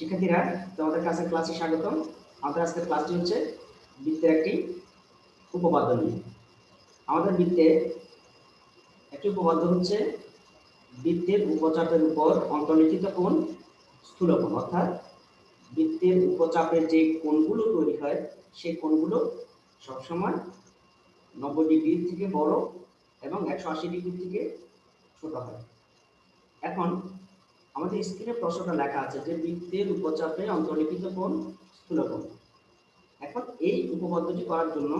শিক্ষার্থীরা তোমাদের কাছে ক্লাসে স্বাগতম। আমাদের আজকের ক্লাসটি হচ্ছে বৃত্তের একটি উপপাদ্য নিয়ে। আমাদের বৃত্তে একটি উপপাদ্য হচ্ছে বৃত্তের উপচাপের উপর অন্তর্লিখিত কোণ স্থূলকোণ অর্থাৎ বৃত্তের উপচাপের যে কোণগুলো তৈরি হয়, সেই কোণগুলো সবসময় নব্বই ডিগ্রির থেকে বড় এবং একশো আশি ডিগ্রি থেকে ছোট হয়। এখন আমাদের স্ক্রিনে প্রশ্নটা লেখা আছে, যে বৃত্তের উপচাপে অন্তর্লিখিত কোণ স্থূলকোণ। এখন এই উপপাদ্যটি করার জন্য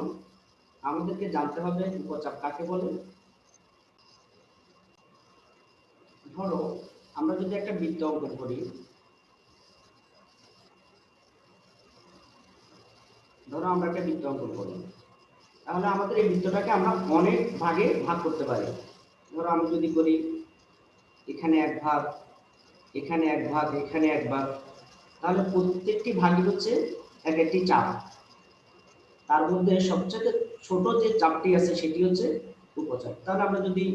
আমাদেরকে জানতে হবে উপচাপ কাকে বলে। ধরো, আমরা যদি একটা বৃত্ত অঙ্কন করি, ধরো আমরা একটা বৃত্ত অঙ্কন করি, তাহলে আমাদের এই বৃত্তটাকে আমরা অনেক ভাগে ভাগ করতে পারি। ধরো আমি যদি করি এখানে এক ভাগ এখানে এক ভাগ, এখানে এক ভাগ। তাহলে প্রত্যেকটি ভাগই হচ্ছে এক একটি চাপ। তার মধ্যে সবচেয়ে ছোট যে চাপটি আছে সেটি হচ্ছে উপচাপ। তাহলে আমরা যদি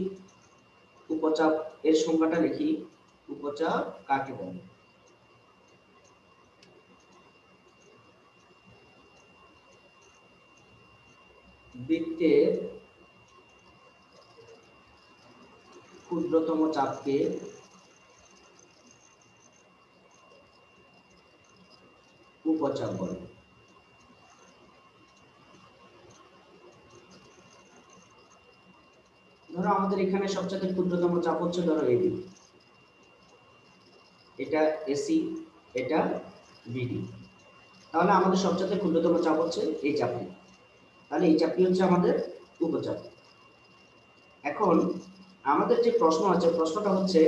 উপচাপ এর সংখ্যাটা লিখি, উপচাপ কাকে বলে? বৃত্তের ক্ষুদ্রতম চাপকে উপচাপ বলে ধরো আমাদের এখানে সবচেয়ে ক্ষুদ্রতম চাপ হচ্ছে ধরো এবি এটা এসি এটা বিডি তাহলে আমাদের সবচেয়ে ক্ষুদ্রতম চাপ হচ্ছে এই চাপটি। তাহলে এই চাপটি হচ্ছে আমাদের উপচাপ। এখন আমাদের যে প্রশ্ন আছে, প্রশ্নটা হচ্ছে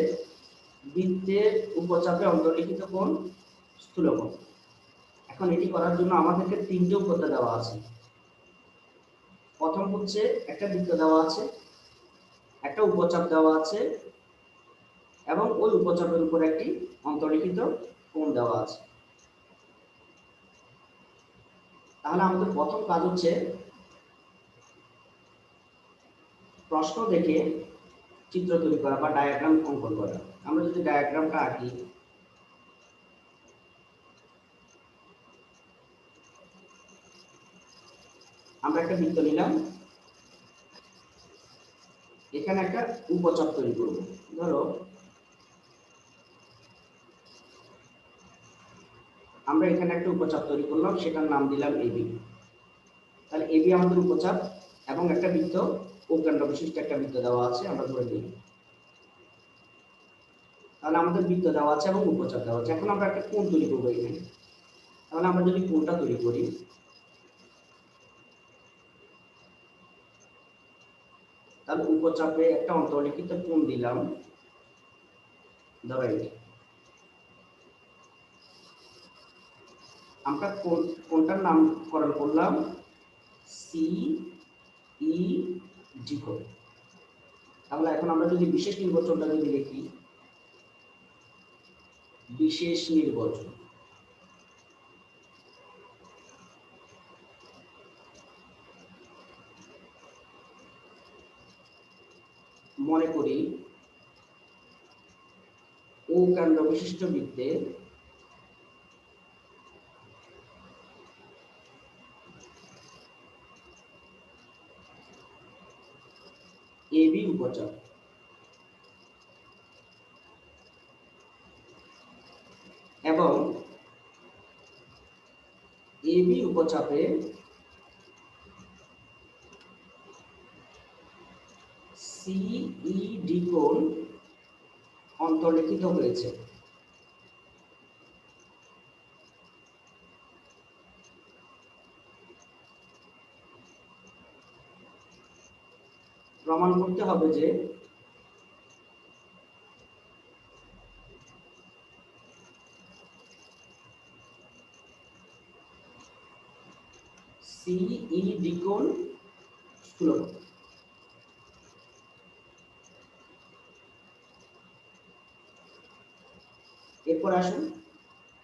বৃত্তের উপচাপে অন্তর্লিখিত কোণ স্থূলকোণ। এখন এটি করার জন্য আমাদেরকে তিনটে উপপাদ্য দেওয়া আছে। প্রথম হচ্ছে একটা বৃত্ত দেওয়া আছে, একটা উপচাপ দেওয়া আছে, এবং ওই উপচাপের উপর একটি অন্তর্লিখিত কোণ দেওয়া আছে। তাহলে আমাদের প্রথম কাজ হচ্ছে প্রশ্ন দেখে চিত্র তৈরি করা বা ডায়াগ্রাম অঙ্কন করা। আমরা যদি ডায়াগ্রামটা আঁকি আমরা একটা বৃত্ত নিলাম। এখানে একটা উপচাপ তৈরি করব। ধরো, আমরা এখানে একটা উপচাপ তৈরি করলাম, সেটার নাম দিলাম এবি তাহলে এবি আমাদের উপচাপ এবং একটা বৃত্ত উৎকাণ্ড বিশিষ্ট একটা বৃত্ত দেওয়া আছে, আমরা ধরে দিই তাহলে আমাদের বৃত্ত দেওয়া আছে এবং উপচাপ দেওয়া আছে। এখন আমরা একটা কোণ তৈরি করব এখানে। তাহলে আমরা যদি কোণটা তৈরি করি তাহলে উপচাপে একটা অন্তর্লিখিত কোণ দিলাম। ধরো এই আমরা কোন কোনটার নামকরণ করলাম সি ই ডি করে। তাহলে এখন আমরা যদি বিশেষ নির্বাচনটা যদি লিখি বিশেষ নির্বাচন। মনে করি ও কাণ্ড বিশিষ্ট বৃত্তে এবি উপচাপ এবং এবি উপচাপে সিইডি কোণ অন্তর্লিখিত হয়েছে। প্রমাণ করতে হবে যে সিইডি কোণ স্থূলকোণ এরপর আসুন।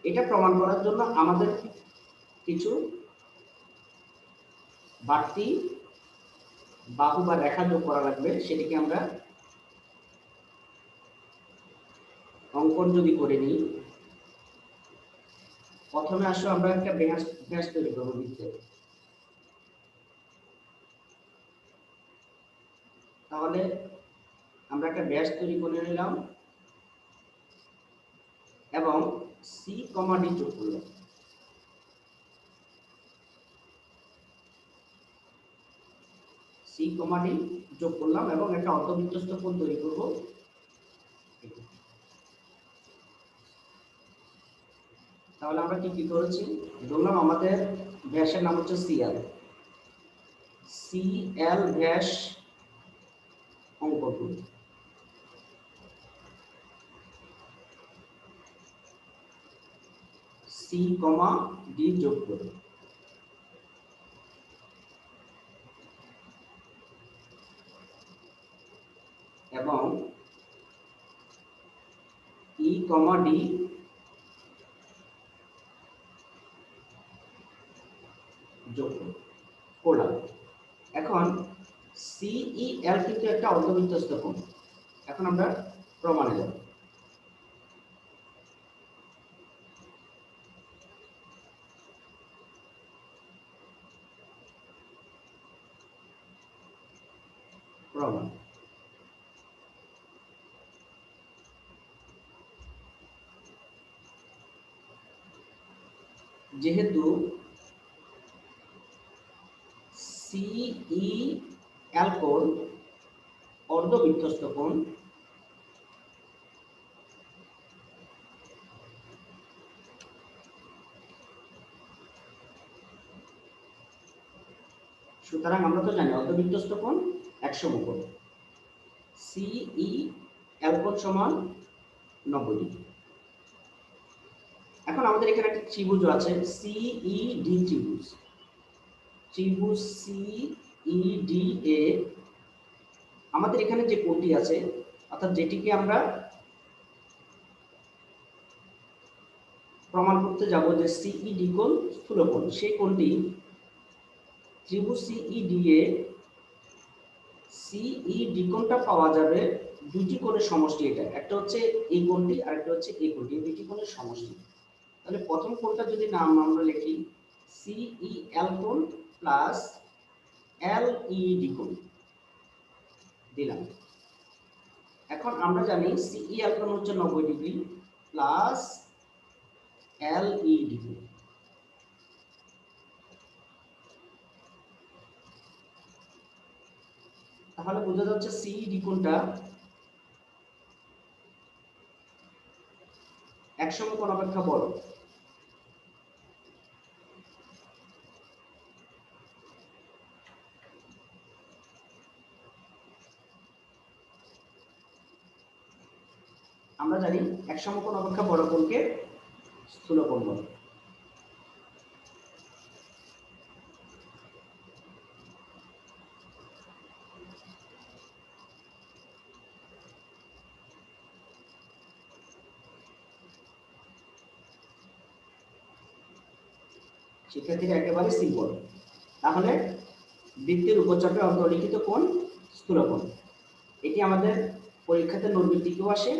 এটা প্রমাণ করার জন্য আমাদের কিছু বাড়তি বাহু বা রেখা যোগ করা লাগবে। সেটিকে আমরা অঙ্কন যদি করে নিই, প্রথমে আসো আমরা একটা ব্যাস ব্যাস তৈরি করব বৃত্তে তাহলে আমরা একটা ব্যাস তৈরি করে নিলাম। এবং সি কমা ডি যোগ করলাম সি কমা ডি যোগ করলাম এবং একটা অর্ধবৃত্তস্থ কোণ তৈরি করব। তাহলে আমরা কি কি করেছি? ধরলাম আমাদের ব্যাসের নাম হচ্ছে সিএল সিএল ব্যাস অঙ্ক করি সি কমা ডি যোগ করি। এবং ই কমা ডি যোগ করি। করলাম। এখন সিইএল কিন্তু একটা অর্ধবৃত্তস্থ কোণ এখন আমরা প্রমাণে যাব। প্রমাণ যেহেতু সিই এল কোণ অর্ধবৃত্তস্থ কোণ সুতরাং আমরা তো জানি অর্ধবৃত্তস্থ কোণ একশো কোণ সিই এল কোণ সমান নব্বই ডিগ্রি। এখন আমাদের এখানে একটা ত্রিভুজ আছে সিই ডি ত্রিভুজ। ত্রিভুজ সিইডি এ আমাদের এখানে যে কোণটি আছে, অর্থাৎ যেটিকে আমরা প্রমাণ করতে যাব যে সিইডি কোণ স্থূল কোণ সেই কোণটি ত্রিভুজ সিইডি এ সিইডি কোণটা পাওয়া যাবে? দুটি কোণের সমষ্টি এটা। একটা হচ্ছে এই কোণটি আর একটা হচ্ছে এই কোণটি। দুটি কোণের সমষ্টি। তাহলে প্রথম কোণটা যদি নাম আমরা লিখি সিই এল কোণ প্লাস এল ইডি কোণ। দিলাম। এখন আমরা জানি সিইএল কোণ হচ্ছে নব্বই ডিগ্রি প্লাস এল ইডি কোণ। তাহলে বোঝা যাচ্ছে সিইডি কোণটা একশো কোণ অপেক্ষা বড় আমরা জানি এক সমকোণ অপেক্ষা বড় কোণকে স্থূল কোণ বলে। শিক্ষার্থীরা একেবারে সিম্পল তাহলে বৃত্তের উপচাপে অন্তর্লিখিত কোন স্থূলকোণ এটি আমাদের পরীক্ষাতে নৈর্বৃত্তিকেও আসে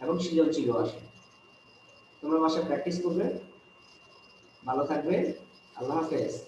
এবং সৃজনশীলও আসে। তোমরা বাসায় প্র্যাকটিস করবে। ভালো থাকবে। আল্লাহ হাফেজ।